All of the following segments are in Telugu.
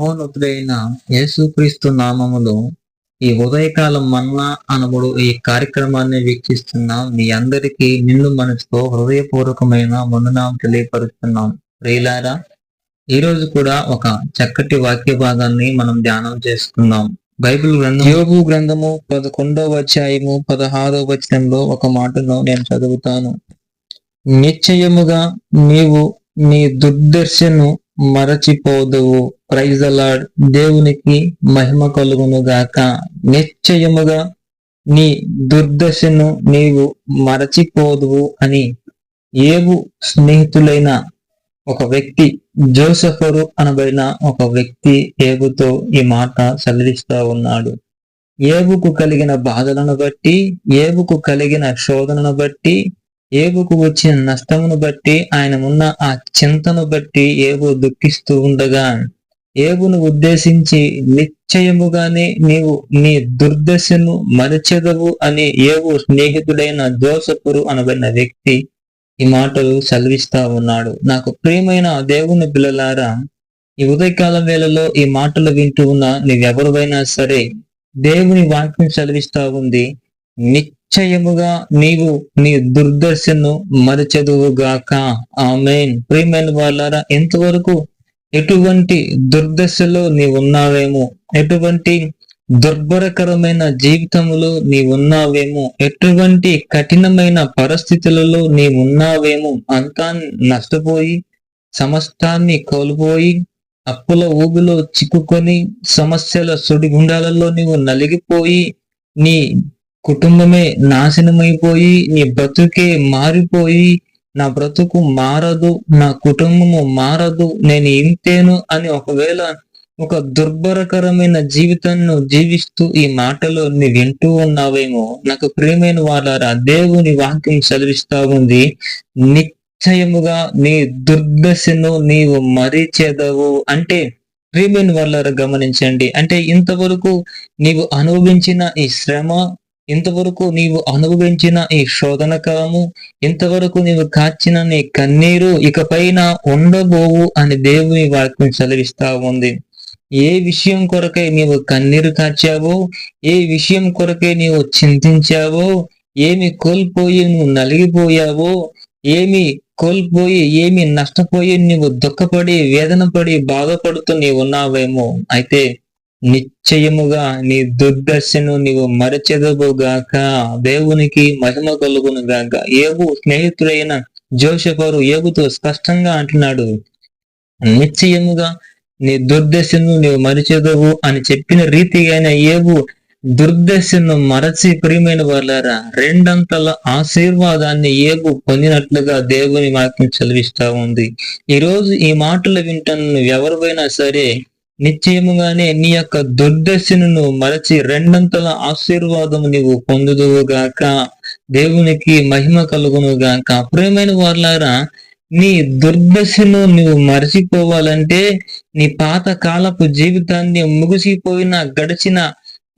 మహోన్నతుడైన యేసుక్రీస్తు నామములో ఈ ఉదయకాలం మన్నా అనబడు ఈ కార్యక్రమాన్ని వీక్షిస్తున్నాం మీ అందరికీ నిన్ను మనసుతో హృదయపూర్వకమైన వందనాలు తెలియపరుస్తున్నాం. ప్రియులారా ఈ రోజు కూడా ఒక చక్కటి వాక్య భాగాన్ని మనం ధ్యానం చేసుకుందాం. బైబిల్ గ్రంథం యోగు గ్రంథము పదకొండవ అధ్యాయము పదహారవ వచనంలో ఒక మాటను నేను చదువుతాను. నిశ్చయముగా నీవు నీ దుర్దర్శను మరచిపోదువు. ప్రైజ్ అలాడ్ దేవునికి మహిమ కలుగును గాక. నిశ్చయముగా నీ దుర్దశను నీవు మరచిపోదువు అని ఏవు స్నేహితులైన ఒక వ్యక్తి జోసఫరు అనబడిన ఒక వ్యక్తి ఏబుతో ఈ మాట చదివిస్తా ఉన్నాడు. ఏబుకు కలిగిన బాధలను బట్టి ఏబుకు కలిగిన శోధనను బట్టి ఏబుకు వచ్చిన నష్టమును బట్టి ఆయన ఉన్న ఆ చింతను బట్టి ఏబు దుఃఖిస్తూ ఉండగా ఏబును ఉద్దేశించి నిశ్చయముగానే నీవు నీ దుర్దశను మరచెదవు అని ఏవో స్నేహితుడైన జోసపురు అనబడిన వ్యక్తి ఈ మాటలు చదివిస్తా ఉన్నాడు. నాకు ప్రియమైన దేవుని పిల్లలారా ఈ ఉదయకాలం వేళలో ఈ మాటలు వింటూ ఉన్న నీవెవరువైనా సరే దేవుని వాక్యం చదివిస్తా ఉంది. నిశ్చయముగా నీవు నీ దుర్దర్శను మరచెదువుగాక. ఆమెన్. ప్రియమైన వాళ్ళారా ఎంతవరకు ఎటువంటి దుర్దశలో నీ ఉన్నావేమో ఎటువంటి దుర్భరకరమైన జీవితములో నీవున్నావేమో? ఎటువంటి కఠినమైన పరిస్థితులలో నీవున్నావేమో? అంతా నష్టపోయి సమస్తాన్ని కోల్పోయి అప్పుల ఊబిలో చిక్కుకొని సమస్యల సుడిగుండాలలో నీవు నలిగిపోయి నీ కుటుంబమే నాశనమైపోయి నీ బ్రతుకే మారిపోయి నా బ్రతుకు మారదు నా కుటుంబము మారదు నేను ఇంతేను అని ఒకవేళ ఒక దుర్భరకరమైన జీవితాన్ని జీవిస్తూ ఈ మాటలో నీ వింటూ ఉన్నావేమో నాకు ప్రియమైన వాళ్ళారా దేవుని వాక్యం చదివిస్తా ఉంది. నిశ్చయముగా నీ దుర్దశను నీవు మరిచెదవు అంటే ప్రియమైన వాళ్ళారా గమనించండి. అంటే ఇంతవరకు నీవు అనుభవించిన ఈ శ్రమ ఇంతవరకు నీవు అనుభవించిన ఈ శోధన కాలము ఇంతవరకు నీవు కాచిన నీ కన్నీరు ఇకపైన ఉండబోవు అని దేవుని వాక్యం చదివిస్తా ఉంది. ఏ విషయం కొరకై నీవు కన్నీరు కాచావో ఏ విషయం కొరకై నీవు చింతించావో ఏమి కోల్పోయి నువ్వు నలిగిపోయావో ఏమి కోల్పోయి ఏమి నష్టపోయి నువ్వు దుఃఖపడి వేదన పడి బాధపడుతూ నీవు ఉన్నావేమో. అయితే నిశ్చయముగా నీ దుర్దర్శను నీవు మరచెదవుగాక దేవునికి మహిమ కలుగును గాక. ఏగు స్నేహితుడైన జోషఫరు ఏబుతో స్పష్టంగా అంటున్నాడు నిశ్చయముగా నీ దుర్దశను నీవు మరిచెదవు అని చెప్పిన రీతిగానే ఏవు దుర్దశను మరచి ప్రియమైన వాళ్ళారా రెండంతల ఆశీర్వాదాన్ని ఏగు పొందినట్లుగా దేవుని వాక్యం చదివిస్తా ఉంది. ఈ రోజు ఈ మాటలు వింటున్న ఎవరివైనా సరే నిశ్చయముగానే నీ యొక్క దుర్దశను మరచి రెండంతల ఆశీర్వాదము నీవు పొందుదువుగాక దేవునికి మహిమ కలుగునుగాక ప్రియమైన వాళ్ళారా నీ దుర్దశను నువ్వు మరచిపోవాలంటే నీ పాత కాలపు జీవితాన్ని ముగిసిపోయిన గడిచిన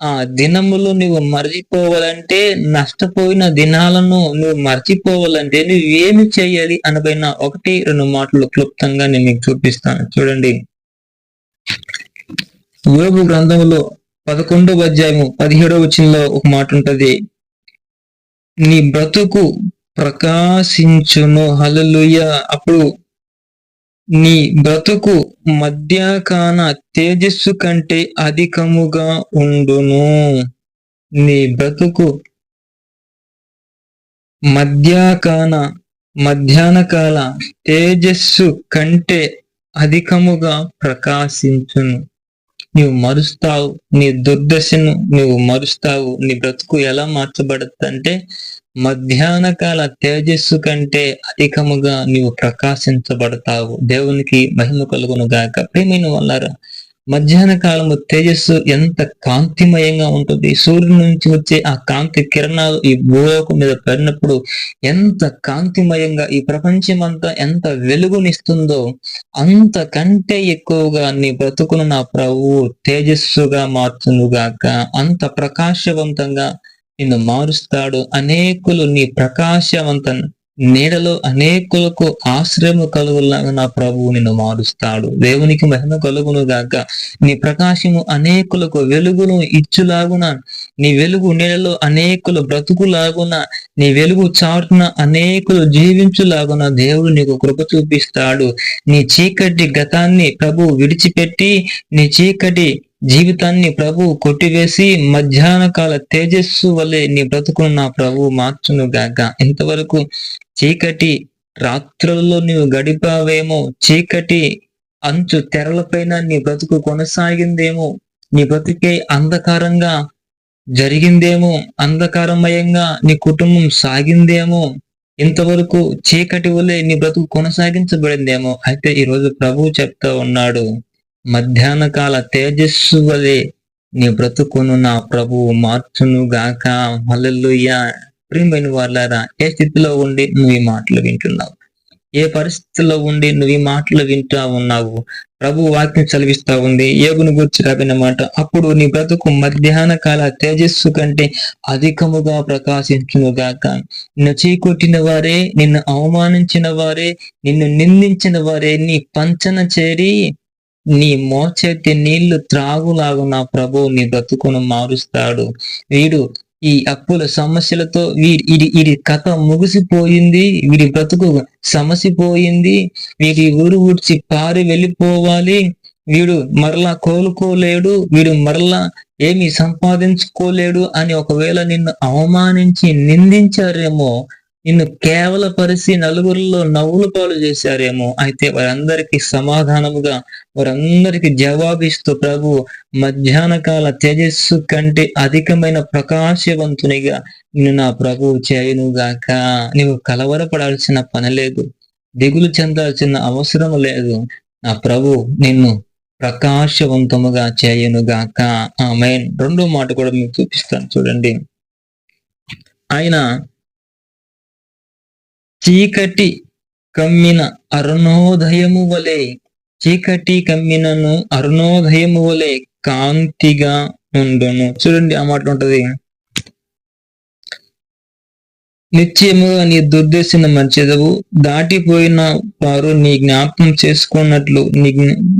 ఆ దినములు నువ్వు మర్చిపోవాలంటే నష్టపోయిన దినాలను నువ్వు మర్చిపోవాలంటే నువ్వు ఏమి చేయాలి? అనబైన ఒకటి రెండు మాటలు క్లుప్తంగా నేను మీకు చూపిస్తాను. చూడండి. యోగు గ్రంథంలో పదకొండవ అధ్యాయము పదిహేడవ వచనంలో ఒక మాట ఉంటది నీ బ్రతుకు ప్రకాశించును. హలలుయ అప్పుడు నీ బ్రతుకు మధ్యాకాన తేజస్సు కంటే అధికముగా ఉండును. నీ బ్రతుకు మధ్యాకాన మధ్యాహ్న కాల తేజస్సు కంటే అధికముగా ప్రకాశించును. నీవు మరుస్తావు నీ దుర్దశను నువ్వు మరుస్తావు నీ బ్రతుకు ఎలా మార్చబడుతుందంటే మధ్యాహ్న కాల తేజస్సు కంటే అధికముగా నీవు ప్రకాశించబడతావు. దేవునికి మహిమ కలుగును గాక ప్రేమైన వాళ్ళారా మధ్యాహ్న కాలము తేజస్సు ఎంత కాంతిమయంగా ఉంటుంది. సూర్యుడి నుంచి వచ్చే ఆ కాంతి కిరణాలు ఈ భూలోకం మీద పడినప్పుడు ఎంత కాంతిమయంగా ఈ ప్రపంచం అంతా ఎంత వెలుగునిస్తుందో అంత కంటే ఎక్కువగా నీ బ్రతుకును నా ప్రభువు తేజస్సుగా మార్చునుగాక. అంత ప్రకాశవంతంగా నిన్ను మారుస్తాడు. అనేకులు నీ ప్రకాశవంతం నీడలో అనేకులకు ఆశ్రయము కలుగులాగా నా ప్రభువు నిన్ను మారుస్తాడు. దేవునికి మహిమ కలుగును గాక. నీ ప్రకాశము అనేకులకు వెలుగును ఇచ్చులాగున. నీ వెలుగు నీడలో అనేకులు బ్రతుకులాగున. నీ వెలుగు చాటున అనేకులు జీవించులాగున దేవుడు నీకు కృప చూపిస్తాడు. నీ చీకటి గతాన్ని ప్రభు విడిచిపెట్టి నీ చీకటి జీవితాన్ని ప్రభు కొట్టివేసి మధ్యాహ్న కాల తేజస్సు వలె నీ బ్రతుకును నా ప్రభు మార్చును గాక ఇంతవరకు చీకటి రాత్రులలో నీవు గడిపావేమో చీకటి అంచు తెరలపైన నీ బ్రతుకు కొనసాగిందేమో నీ బ్రతుకే అంధకారంగా జరిగిందేమో అంధకారమయంగా నీ కుటుంబం సాగిందేమో ఇంతవరకు చీకటి వలె నీ బ్రతుకు కొనసాగించబడిందేమో. అయితే ఈరోజు ప్రభు చెప్తా ఉన్నాడు మధ్యాహ్న కాల తేజస్సు వలె నీ బ్రతుకును నా ప్రభువు మార్చును గాక హల్లెలూయా. ప్రియమైన వాళ్ళారా ఏ స్థితిలో ఉండి నువ్వు ఈ మాటలు వింటున్నావు? ఏ పరిస్థితిలో ఉండి నువ్వు ఈ మాటలు వింటా ఉన్నావు? ప్రభు వాక్యం చదివిస్తా ఉంది. ఏగుని గురించి రాబిన మాట అప్పుడు నీ బ్రతుకు మధ్యాహ్న కాల తేజస్సు కంటే అధికముగా ప్రకాశించును గాక నిన్ను చీకొట్టిన వారే నిన్ను అవమానించిన వారే నిన్ను నిందించిన వారే నీ పంచన చేరి నీ మోచేతి నీళ్ళు త్రాగులాగు నా ప్రభువు నీ బ్రతుకును మారుస్తాడు. వీడు ఈ అప్పుల సమస్యలతో వీడి ఇది ఇది కథ ముగిసిపోయింది. వీడి బ్రతుకు సమసిపోయింది. వీడి ఊరు ఊడ్చి పారి వెళ్ళిపోవాలి. వీడు మరలా కోలుకోలేడు. వీడు మరలా ఏమి సంపాదించుకోలేడు అని ఒకవేళ నిన్ను అవమానించి నిందించారేమో నిన్ను కేవలపరిచి నలుగురిలో నవ్వులు పాలు చేశారేమో. అయితే వారందరికీ సమాధానముగా వారందరికి జవాబిస్తూ ప్రభు మధ్యాహ్న కాల తేజస్సు కంటే అధికమైన ప్రకాశవంతునిగా నిన్ను నా ప్రభు చేయునుగాక. నీవు కలవరపడాల్సిన పని లేదు. దిగులు చెందాల్సిన అవసరం లేదు. నా ప్రభు నిన్ను ప్రకాశవంతముగా చేయునుగాక. ఆమె రెండో మాట కూడా మీకు చూపిస్తాను. చూడండి. ఆయన చీకటి కమ్మిన అరుణోదయము వలె చీకటి కమ్మినను అరుణోదయము వలె కాంతిగా ఉండును. చూడండి ఆ మాట ఉంటది. నిశ్చయముగా నీ దుర్దేశన మంచిదవు దాటిపోయిన వారు నీ జ్ఞాపకం చేసుకున్నట్లు నీ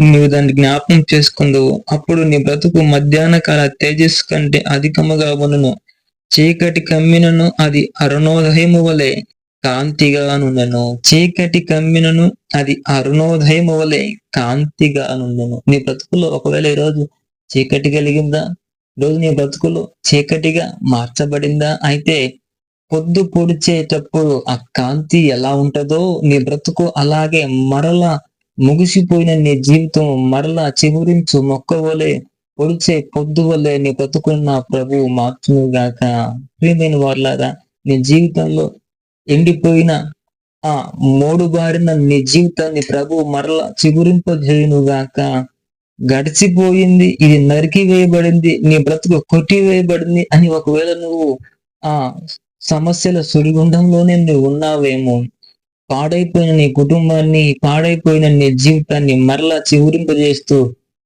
నువ్వు దాన్ని జ్ఞాపకం చేసుకుందవు. అప్పుడు నీ బ్రతుకు మధ్యాహ్న కాల తేజస్సు కంటే అధికముగా ఉండును. చీకటి కమ్మినను అది అరుణోదయము వలె కాంతిగానుండెను. చీకటి కమ్మినను అది అరుణోదయం వలె కాంతిగా నీ బ్రతుకులో ఒకవేళ ఈరోజు చీకటి కలిగిందా? ఈరోజు నీ బ్రతుకులో చీకటిగా మార్చబడిందా? అయితే పొద్దు పొడిచేటప్పుడు ఆ కాంతి ఎలా ఉంటుందో నీ బ్రతుకు అలాగే మరలా ముగిసిపోయిన నీ జీవితం మరలా చిగురించు మొక్క వలె పొడిచే పొద్దు వలె నీ బ్రతుకున్న ప్రభు మార్చునుగాక ప్రియమైన వాళ్ళారా నీ జీవితంలో ఎండిపోయిన ఆ మూడు బారిన నీ జీవితాన్ని ప్రభు మరలా చిగురింపజేయునుగాక. గడిచిపోయింది ఇది నరికి వేయబడింది నీ బ్రతుకు కొట్టి వేయబడింది అని ఒకవేళ నువ్వు ఆ సమస్యల సుడిగుండంలోనే నువ్వు ఉన్నావేమో. పాడైపోయిన నీ కుటుంబాన్ని పాడైపోయిన నీ జీవితాన్ని మరలా చివురింపజేస్తూ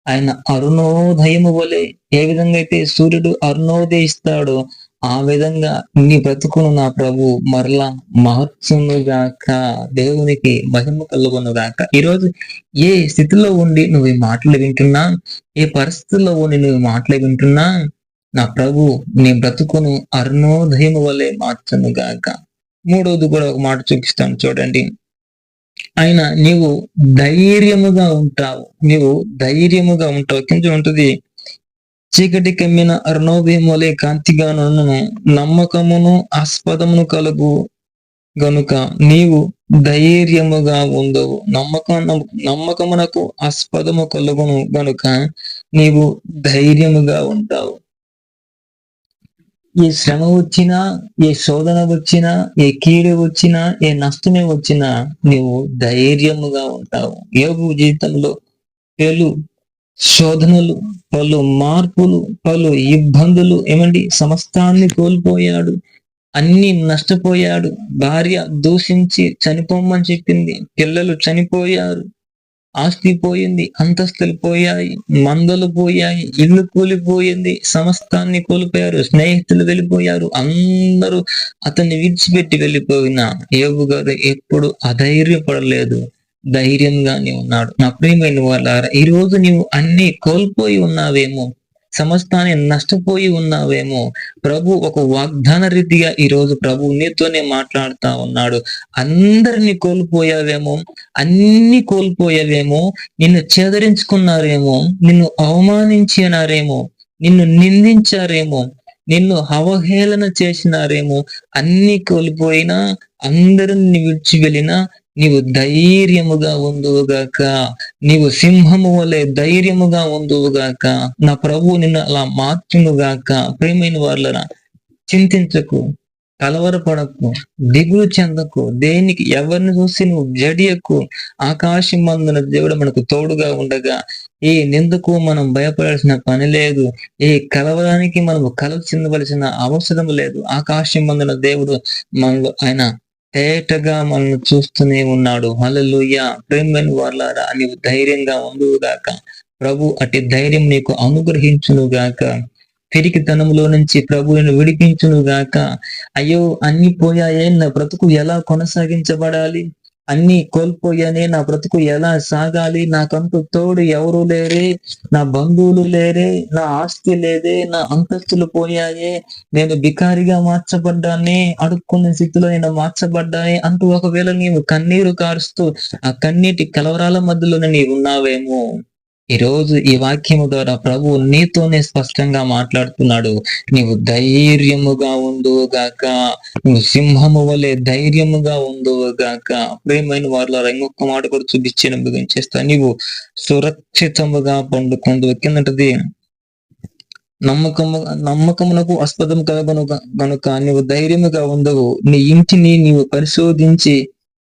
ఆయన అరుణోదయము వలె ఏ విధంగా అయితే సూర్యుడు అరుణోదయిస్తాడో ఆ విధంగా నీ బ్రతుకును నా ప్రభు మరలా గాక దేవునికి మహిమ కలుగునుగాక. ఈరోజు ఏ స్థితిలో ఉండి నువ్వు ఈ మాటలు వింటున్నా ఏ పరిస్థితుల్లో ఉండి నువ్వు మాటలు వింటున్నా నా ప్రభు నీ బ్రతుకును అరుణోదయము వలె మార్చునుగాక. మూడవది కూడా ఒక మాట చూపిస్తాను చూడండి. ఆయన నీవు ధైర్యముగా ఉంటావు నీవు ధైర్యముగా ఉంటావు. కింద ఉంటుంది చీకటి కమ్మిన అరుణోదయం వలె నమ్మకమును ఆస్పదమును కలుగు గనుక నీవు ధైర్యముగా ఉండవు. నమ్మకం నమ్మకమునకు ఆస్పదము కలుగును గనుక నీవు ధైర్యముగా ఉంటావు. ఏ శ్రమ వచ్చినా ఏ శోధన వచ్చినా ఏ కీడు వచ్చినా ఏ నష్టమే వచ్చినా నీవు ధైర్యముగా ఉంటావు. యోగు జీవితంలో పేలు శోధనలు పలు మార్పులు పలు ఇబ్బందులు ఏమండి? సమస్తాన్ని కోల్పోయాడు. అన్ని నష్టపోయాడు. భార్య దూషించి చనిపోమని చెప్పింది. పిల్లలు చనిపోయారు. ఆస్తి పోయింది. అంతస్తులు పోయాయి. మందలు పోయాయి. ఇల్లు కూలిపోయింది. సమస్తాన్ని కోల్పోయారు. స్నేహితులు వెళ్ళిపోయారు. అందరూ అతన్ని విడిచిపెట్టి వెళ్ళిపోయిన. యోగు గారు ఎప్పుడు అధైర్యపడలేదు. ధైర్యంగానే ఉన్నాడు. నా ప్రియమైన వాళ్ళారా ఈ రోజు నీవు అన్ని కోల్పోయి ఉన్నావేమో సమస్తాన్ని నష్టపోయి ఉన్నావేమో ప్రభు ఒక వాగ్దాన రీతిగా ఈ రోజు ప్రభు నీతోనే మాట్లాడుతా ఉన్నాడు. అందరిని కోల్పోయావేమో అన్ని కోల్పోయావేమో నిన్ను చెదరించుకున్నారేమో నిన్ను అవమానించినారేమో నిన్ను నిందించారేమో నిన్ను అవహేళన చేసినారేమో అన్ని కోల్పోయినా అందరిని విడిచి వెళ్ళినా నీవు ధైర్యముగా ఉందువుగాక నీవు సింహము వలె ధైర్యముగా ఉందువుగాక నా ప్రభు నిన్ను అలా మార్చునుగాక ప్రేమైన వాళ్ళరా చింతించకు కలవరపడకు దిగులు చెందకు దేనికి ఎవరిని చూసి నువ్వు జడియకు ఆకాశం మందున దేవుడు మనకు తోడుగా ఉండగా ఏ నిందుకు మనం భయపడాల్సిన పని లేదు ఏ కలవడానికి మనం కలవ చెందవలసిన అవసరం లేదు ఆకాశం మందున దేవుడు మనలో ఆయన తేటగా మనల్ని చూస్తూనే ఉన్నాడు. హలలుయ ప్రేమని వర్లారా నీవు ధైర్యంగా ఉండుగాక ప్రభు అటు ధైర్యం నీకు అనుగ్రహించునుగాక. పిరికితనంలో నుంచి ప్రభువుని విడిపించును గాక అయ్యో అన్ని పోయాయే నా బ్రతుకు ఎలా కొనసాగించబడాలి? అన్ని కోల్పోయాని నా బ్రతుకు ఎలా సాగాలి? నాకంటూ తోడు ఎవరు లేరే? నా బంధువులు లేరే? నా ఆస్తి లేదే? నా అంతస్తులు పోయాయే? నేను బికారిగా మార్చబడ్డానే? అడుక్కునే స్థితిలో నేను మార్చబడ్డానే? అంటూ ఒకవేళ నీవు కన్నీరు కారుస్తూ ఆ కన్నీటి కలవరాల మధ్యలోనే నీవు ఉన్నావేమో? ఈ రోజు ఈ వాక్యము ద్వారా ప్రభు నీతోనే స్పష్టంగా మాట్లాడుతున్నాడు. నీవు ధైర్యముగా ఉండువుగాక నువ్వు సింహము వలె ధైర్యముగా ఉండువుగాక ప్రేమైన వారిలో ఇంకొక మాట కూడా చూపించిన చేస్తా. నీవు సురక్షితముగా పండుకుందు కిందటది నమ్మకము నమ్మకమునకు ఆస్పదం కనుక కనుక నీవు ధైర్యముగా ఉండవు నీ ఇంటిని నీవు పరిశోధించి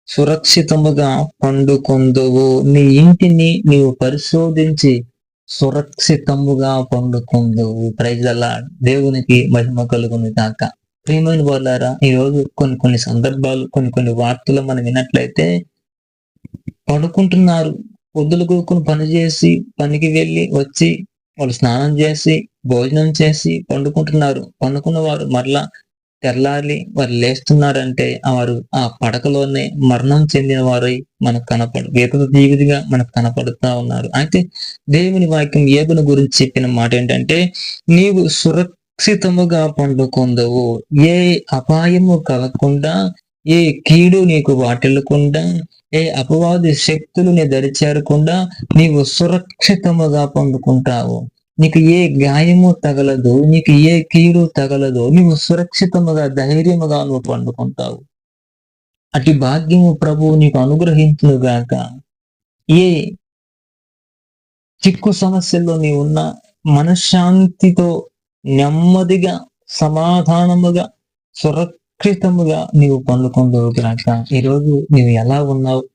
సురక్షితముగా పండుకొందువు. నీ ఇంటిని నీవు పరిశోధించి సురక్షితముగా పండుకొందువు. ప్రజల దేవునికి మహిమ కలుగుని కాక ప్రియమైన వాళ్ళారా ఈ రోజు కొన్ని కొన్ని సందర్భాలు కొన్ని కొన్ని వార్తలు మనం విన్నట్లయితే పడుకుంటున్నారు. పొద్దులు కూకుని పని చేసి పనికి వెళ్ళి వచ్చి వాళ్ళు స్నానం చేసి భోజనం చేసి పండుకుంటున్నారు. పండుకున్న వారు మరలా తెల్లారి వారు లేస్తున్నారంటే వారు ఆ పడకలోనే మరణం చెందిన వారై మనకు కనపడు వేకువ జీవితిగా మనకు కనపడుతా ఉన్నారు. అయితే దేవుని వాక్యం ఏబుని గురించి చెప్పిన మాట ఏంటంటే నీవు సురక్షితముగా పండుకొందవు ఏ అపాయము కలగకుండా ఏ కీడు నీకు వాటిల్లకుండా ఏ అపవాది శక్తులు నీ దరిచేరకుండా నీవు సురక్షితముగా పండుకుంటావు. నీకు ఏ గాయము తగలదు నీకు ఏ కీడు తగలదు నువ్వు సురక్షితముగా ధైర్యముగా నువ్వు పండుకుంటావు. అటు భాగ్యము ప్రభువు నీకు అనుగ్రహించునుగాక ఏ చిక్కు సమస్యల్లో నీవు ఉన్న మనశ్శాంతితో నెమ్మదిగా సమాధానముగా సురక్షితముగా నీవు పండుకుంటావు గాక. ఈరోజు నీవు ఎలా ఉన్నావు?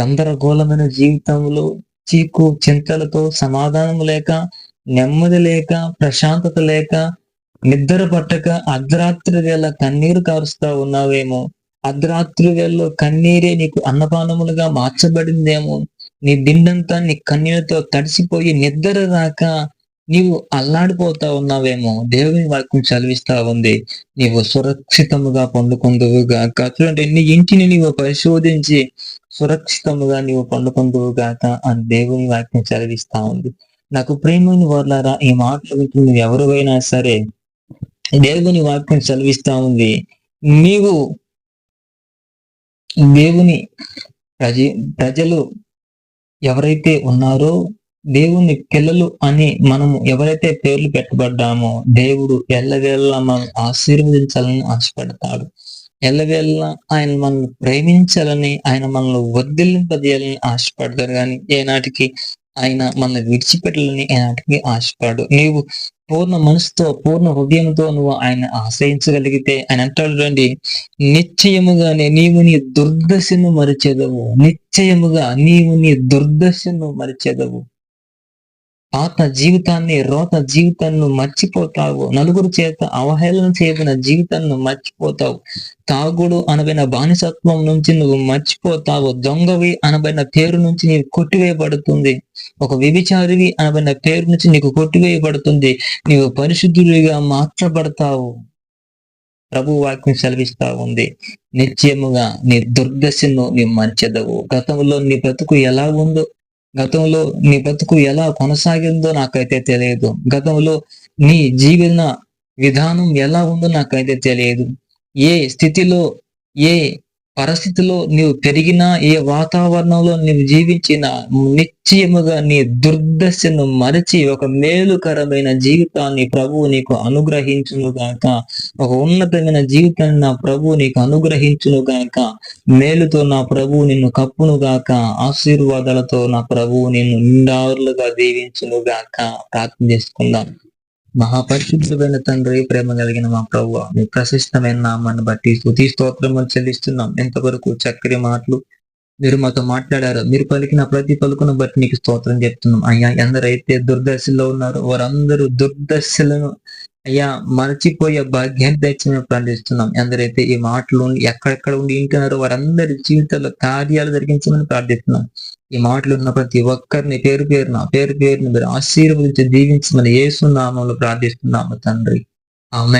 గందరగోళమైన జీవితంలో చీకు చింతలతో సమాధానం లేక నెమ్మది లేక ప్రశాంతత లేక నిద్ర పట్టక అర్ధరాత్రి వేళ కన్నీరు కారుస్తా ఉన్నావేమో. అర్ధరాత్రి వేళలో కన్నీరే నీకు అన్నపానములుగా మార్చబడిందేమో. నీ దిండంతా నీ కన్నీరుతో తడిసిపోయి నిద్ర రాక నీవు అల్లాడిపోతా ఉన్నావేమో. దేవుని వాక్యం చదివిస్తా ఉంది. నీవు సురక్షితముగా గాక చూడండి నీ ఇంటిని నీవు పరిశోధించి సురక్షితముగా నీవు గాక అని దేవుని వాక్యం చదివిస్తా ఉంది. నాకు ప్రేమని వర్లారా ఈ మాటలు వింటుంది ఎవరైనా సరే. దేవుని వాక్యం చదివిస్తా ఉంది. నీవు దేవుని ప్రజ ప్రజలు ఎవరైతే ఉన్నారో దేవుని పిల్లలు అని మనము ఎవరైతే పేర్లు పెట్టబడ్డామో దేవుడు ఎల్లవేళ మనం ఆశీర్వదించాలని ఆశపడతాడు. ఎల్లవేళ ఆయన మనల్ని ప్రేమించాలని ఆయన మనల్ని వర్ధిల్లింపజేయాలని ఆశపడతారు కానీ ఏనాటికి ఆయన మన విడిచిపెట్టాలని ఆయనకి ఆశపడు నీవు పూర్ణ మనసుతో పూర్ణ హృదయంతో నువ్వు ఆయన ఆశ్రయించగలిగితే ఆయన అంటాడు రండి నిశ్చయముగానే నీవు నీ దుర్దశను మరిచెదవు. నిశ్చయముగా నీవు నీ దుర్దశను మరిచెదవు. పాత జీవితాన్ని రోత జీవితాన్ని మర్చిపోతావు. నలుగురు చేత అవహేళన చేయబడిన జీవితాన్ని మర్చిపోతావు. తాగుడు అనబడిన బానిసత్వం నుంచి నువ్వు మర్చిపోతావు. దొంగవి అనబడిన పేరు నుంచి నీవు కొట్టివేయబడుతుంది. ఒక విభిచారివి అనబడిన పేరు నుంచి నీకు కొట్టివేయబడుతుంది. నీవు పరిశుద్ధుడిగా మార్చబడతావు. ప్రభు వాక్యం సెలవిస్తా ఉంది. నిత్యముగా నీ దుర్దశను నీ మంచెదవు గతంలో నీ బ్రతుకు ఎలా ఉందో గతంలో నీ బ్రతుకు ఎలా కొనసాగిందో నాకైతే తెలియదు. గతంలో నీ జీవన విధానం ఎలా ఉందో నాకైతే తెలియదు. ఏ స్థితిలో ఏ పరిస్థితిలో నీవు పెరిగినా ఏ వాతావరణంలో నీవు జీవించిన నిశ్చయముగా నీ దుర్దశను మరచి ఒక మేలుకరమైన జీవితాన్ని ప్రభువు నీకు అనుగ్రహించును గాక ఒక ఉన్నతమైన జీవితాన్ని నా ప్రభువు నీకు అనుగ్రహించును గాక మేలుతో నా ప్రభువు నిన్ను కప్పును గాక ఆశీర్వాదాలతో నా ప్రభువు నిన్ను నిండారులుగా దీవించునుగాక. ప్రార్థన చేసుకుందాం. మహాపరిశుద్ధమైన తండ్రి ప్రేమ కలిగిన మా ప్రభు మీ ప్రశస్తమైన నామాన్ని బట్టి స్థుతి స్తోత్రములు చెల్లిస్తున్నాం. ఎంతవరకు చక్కని మాటలు మీరు మాతో మాట్లాడారు. మీరు పలికిన ప్రతి పలుకును బట్టి నీకు స్తోత్రం చెప్తున్నాం. అయ్యా ఎందరైతే దుర్దశలో ఉన్నారో వారందరూ దుర్దశలను అయ్యా మరచిపోయే భాగ్యాన్ని దయచేయమని ప్రార్థిస్తున్నాం. ఎందరైతే ఈ మాటలు ఉండి ఎక్కడెక్కడ ఉండి వింటున్నారో వారందరి జీవితాల్లో కార్యాలు జరిగించమని ప్రార్థిస్తున్నాం. ఈ మాటలు ఉన్న ప్రతి ఒక్కరిని పేరు పేరున పేరు పేరున మీరు ఆశీర్వదించి దీవించమని యేసు నామంలో ప్రార్థిస్తున్నాము తండ్రి. ఆమె